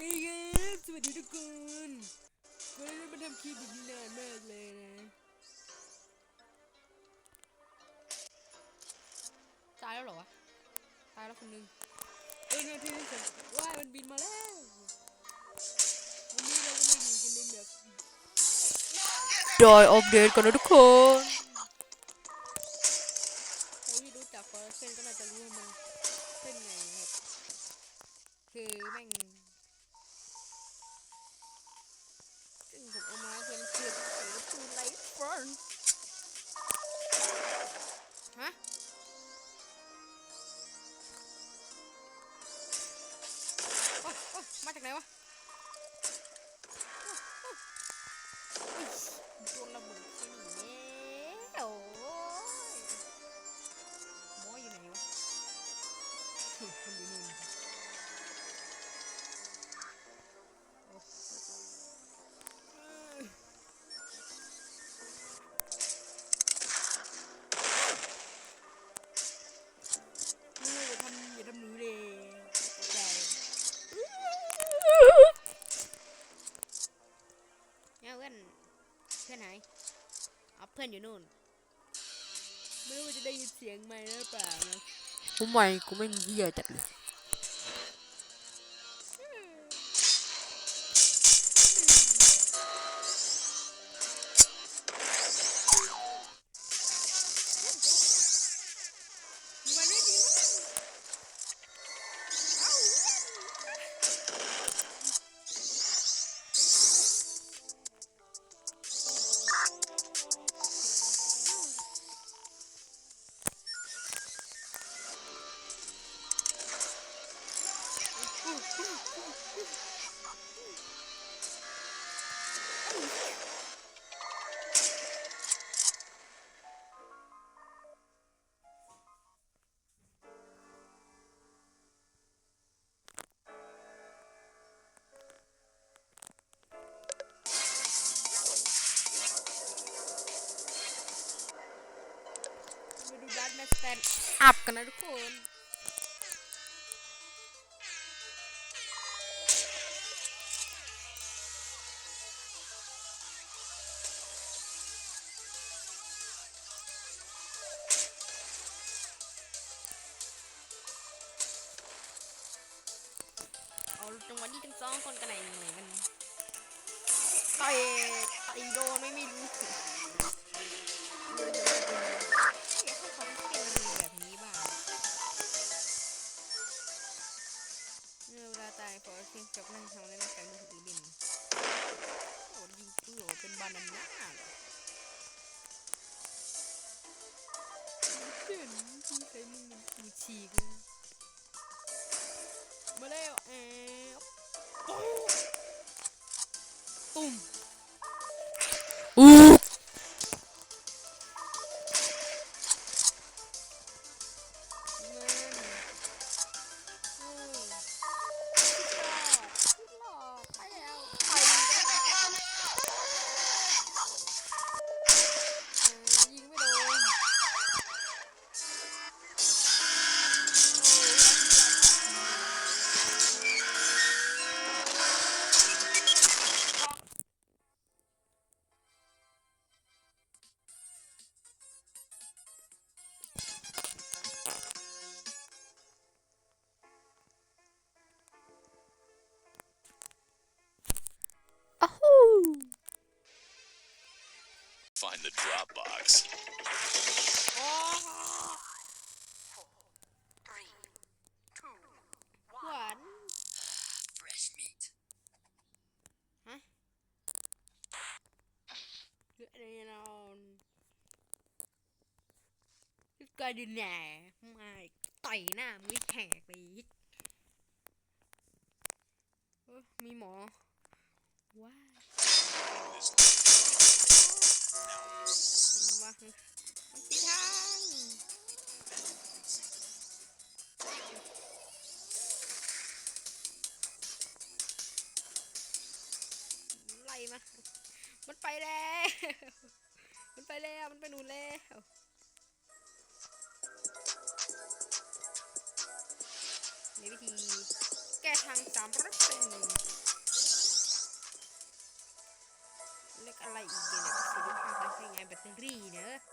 นี่ครับสวัสดีทุกคนไม่ได้มาทำคลิปแบบนี้นานมากเลยนะ ตายแล้วเหรอวะ ตายแล้วคนหนึงเอ้ยนาทีที่สองว้ายมันบินมาแล้ว วันนี้เราก็มาอยู่กันในแบบดอยอัปเดตกันนะทุกคนใครที่รู้จักฟอร์เซนก็น่าจะรู้ว่ามันเป็นไงนะครับ คือแม่งซึ่งผมเอามาเป็นเกือบใส่กระตูนไล ฟ์ฟอนฮะโอ๊ยโอ๊ยมาจากไหนวะโอ๊ยโดนระเบิดที่นี่โอ้ย เพื่อนอยู่นู่น ไม่รู้ว่าจะได้ยินเสียงไหมหรือเปล่านะผมไม่กูไม่เหี้ยจัดเลย จังหวะนี้ทั้งสองคนกันไหนเหมือนกันต่อยต่อยโดนไม่มีรู้ ตุ้ Find the Dropbox. โอ้หวาน Fresh meat. ฮะเรื่องอะไรนอนกายดินแหน่ไม่ต่อยหน้ามือแหกไปอีกเอ้ยมีหมอว้า ว This ว่ามันปีทางไล่มา มันไปแล้ว มันไปแล้ว มันไปหนูแล้วมีวิธีแก้ทางสามร้อยเป็นเล็กอะไรอีกเนี่ย ประสิทธิภาพการใช้งานแบตเตอรี่เนอ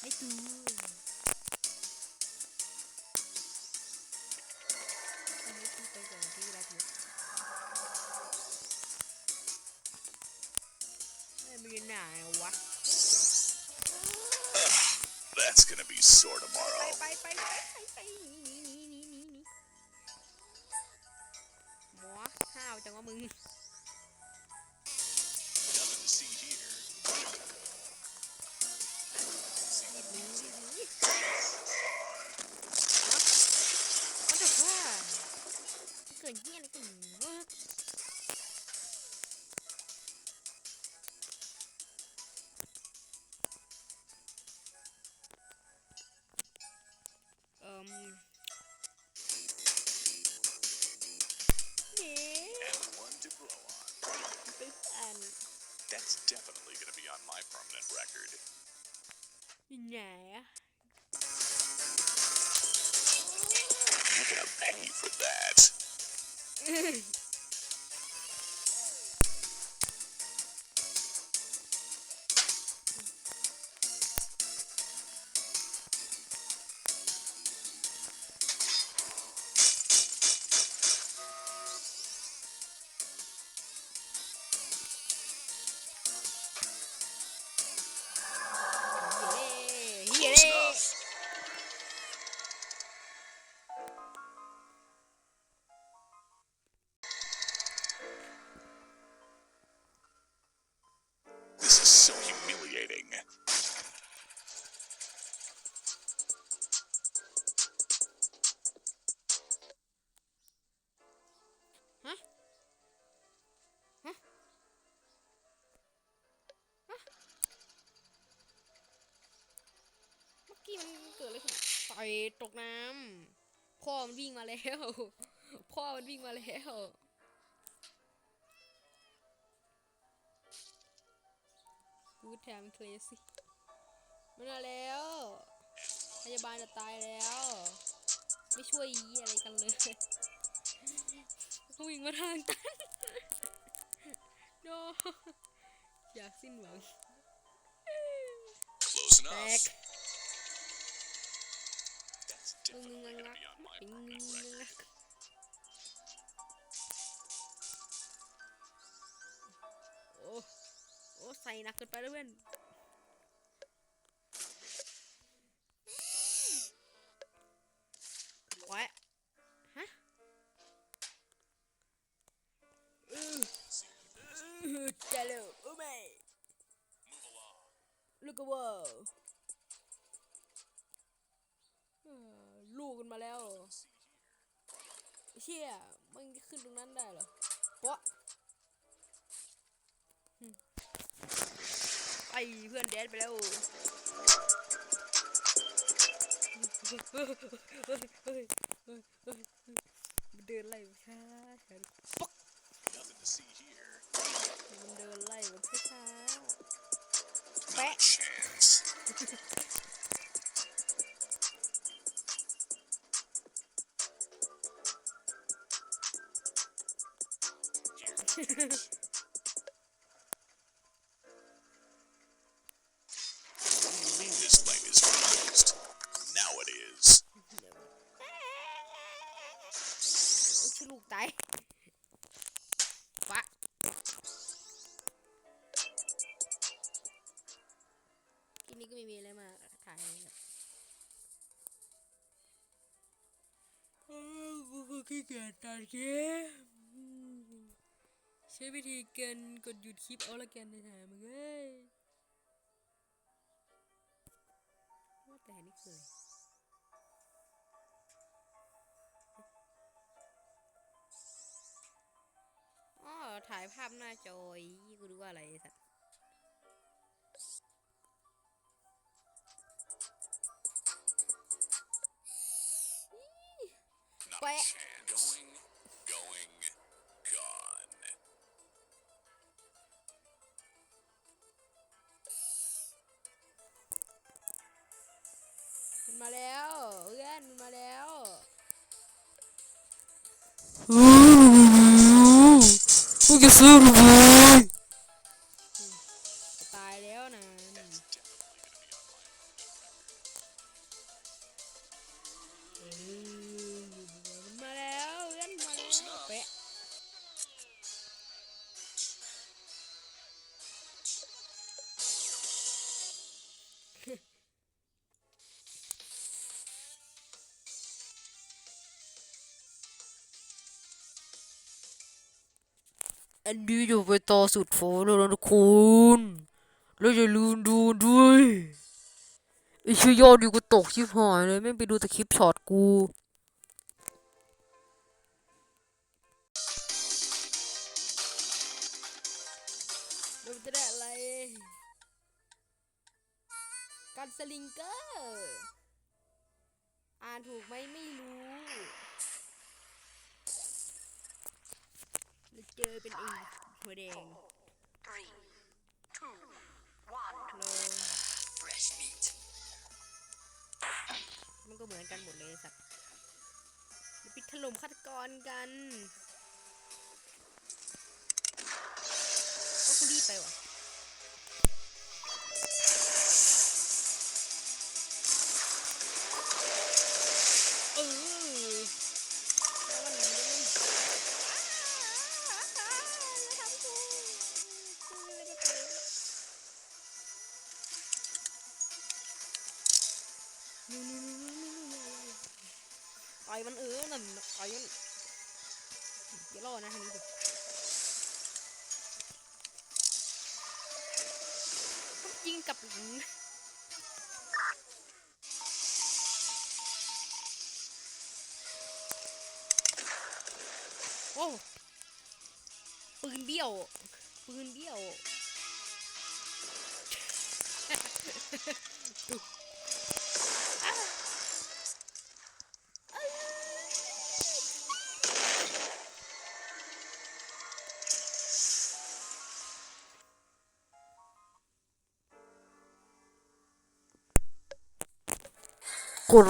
ไม่ เอ่มเย้ And one to blow on. ไปอ่าน That's definitely gonna be on my permanent record. ไหนอะ You're gonna pay for that. ขึ้นต่อยตกน้ำพ่อมันวิ่งมาแล้ว พ่อมันวิ่งมาแล้ว กูแถมเคลสิมันมาแล้ว พยาบาลจะตายแล้ว ไม่ช่วยยียอะไรกันเลยเขาวิ่งมาทางตันโนอยากสิ้นหวัง Close แต enough. ก งงงงงักปิงงงงงักโอ้โอ้ใส่นักเกินไปแล้วเว้นวะฮะเออเออจ้าลวกโอ้ไม่ลูกกบา ลูกกันมาแล้วเชี่ยมันขึ้นตรงนั้นได้เหรอปะหึไปเพื่อนแดนไปแล้วมันเดินไล่มันช้าช้าป๊อกมันเดินไล่มันช้า Not a chance. ลูกตายปะทีนี้ก็ไม่มีอะไรมาถ่ายครับเออกูก็ขี้เกียจตัดคลิปอืม ใช้วิธีเการกดหยุดคลิปเอาละกันนะฮะมึงเอ้ยว่าแต่นี่คืออะไรอ๋อถ่ายภาพหน้าจอยกูรู้ว่าอะไรอ้สัตว์ Not Wait. a มาแล้วเพื่อนมันมาแล้วมึงจะซื้อหรือ อันนี้อยู่ไปต่อสุดโฟนแล้วนะทุกคนแล้วอย่าลืมดูด้วยไอชื่อยอดดีกูตกชิบหายเลยไม่ไปดูแต่คลิปช็อตกูจะได้อะไรกันสลิงเกอร์ อ่านถูกไหมไม่รู้ เจอเป็นเองหัวแดง Three, two, one. โล Fresh meat. มันก็เหมือนกันหมดเลยสัตว์เดี๋ยวปิดถล่มฆาตกรกันก็กูรีบไปว่ะ ต่อยมันเออนั่นน่ะต่อยมันอย่ารอนะทางนี้ดิยิงกับหลังโอ้ปืนเบี้ยว ปืนเบี้ยว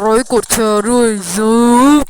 ไลค์กดแชร์ด้วยซุป